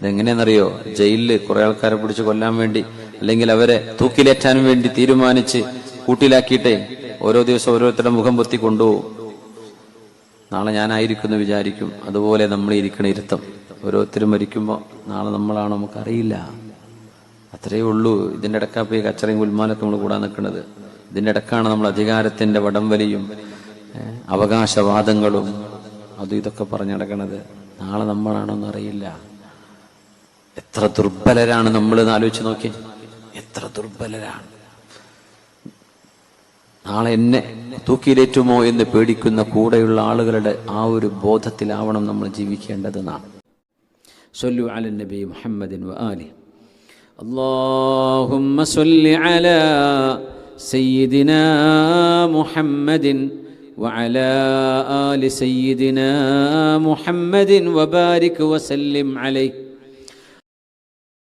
ഇതെങ്ങനെയെന്നറിയോ? ജയിലിൽ കുറെ ആൾക്കാരെ പിടിച്ച് കൊല്ലാൻ വേണ്ടി അല്ലെങ്കിൽ അവരെ തൂക്കിലേറ്റാൻ വേണ്ടി തീരുമാനിച്ച് കൂട്ടിലാക്കിയിട്ട് ഓരോ ദിവസം ഓരോരുത്തരുടെ മുഖം പൊത്തി കൊണ്ടുപോകും. നാളെ ഞാനായിരിക്കുമെന്ന് വിചാരിക്കും. അതുപോലെ നമ്മൾ ഇരിക്കണ ഇരുത്തം. ഓരോരുത്തരും മരിക്കുമ്പോൾ നാളെ നമ്മളാണോ നമുക്കറിയില്ല. അത്രയേ ഉള്ളൂ. ഇതിന്റെ ഇടക്കാ പോയി കച്ചറയും ഗുൽമാലൊക്കെ നമ്മൾ കൂടാൻ നിൽക്കുന്നത്. ഇതിന്റെ ഇടക്കാണ് നമ്മൾ അധികാരത്തിന്റെ വടംവലിയും വലിയും അവകാശവാദങ്ങളും അതും ഇതൊക്കെ പറഞ്ഞു നടക്കണത്. നാളെ നമ്മളാണോ എന്നറിയില്ല എത്ര ദുർബലരാണ് നമ്മൾ എന്ന് ആലോചിച്ച് നോക്കി എത്ര ദുർബലരാണ് നാളെ എന്നെ തൂക്കിയിലേറ്റുമോ എന്ന് പേടിക്കുന്ന കൂടെയുള്ള ആളുകളുടെ ആ ഒരു ബോധത്തിലാവണം നമ്മൾ ജീവിക്കേണ്ടത് നാം സൊല്ലു അല നബി മുഹമ്മദിൻ ആലി اللهم صل على سيدنا محمد وعلى آل سيدنا محمد وبارك وسلم عليه